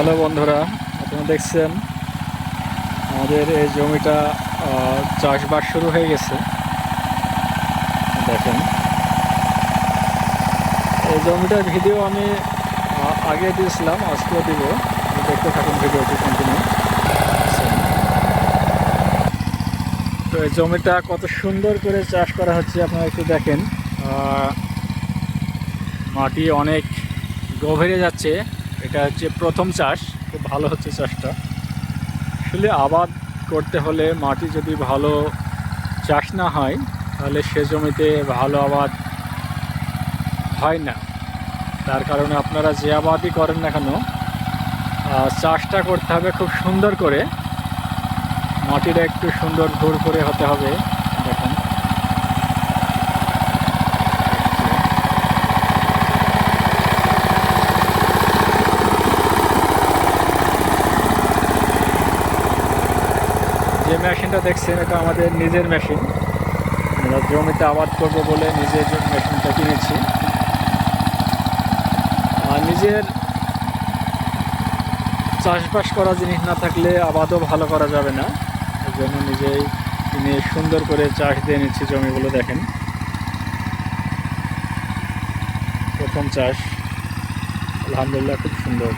Hello বন্ধুরা, আপনারা দেখছেন আমাদের এই জমিটা চাষবাস শুরু হয়ে গেছে। দেখেন। এই জমিটার ভিডিও আমি আগে দিয়েছিলাম, আজকেও দিব। দেখতে থাকুন ভিডিওটি কন্টিনিউ তো এই জমিটা কত সুন্দর করে চাষ করা হচ্ছে, আপনারা একটু দেখেন। মাটি অনেক গভীরে যাচ্ছে। এটা হচ্ছে প্রথম চাষ, খুব ভালো হচ্ছে চাষটা। আসলে আবাদ করতে হলে মাটি যদি ভালো চাষ না হয়, তাহলে সে জমিতে ভালো আবাদ হয় না। তার কারণে আপনারা যে আবাদই করেন না কেন চাষটা করতে হবে খুব সুন্দর করে। মাটিটা একটু সুন্দর ঘুর করে হতে হবে দেখুন যে মেশিনটা দেখছেন, এটা আমাদের নিজের মেশিন। আমরা জমিতে আবাদ করব বলে নিজের মেশিনটা কিনেছি। আর নিজের চাষবাস করা জিনিস না থাকলে আবাদও ভালো করা যাবে না। এই জন্য নিজেই কিনে সুন্দর করে চাষ দিয়ে নিচ্ছি জমিগুলো, দেখেন। প্রথম চাষ। আলহামদুলিল্লাহ, খুব সুন্দর।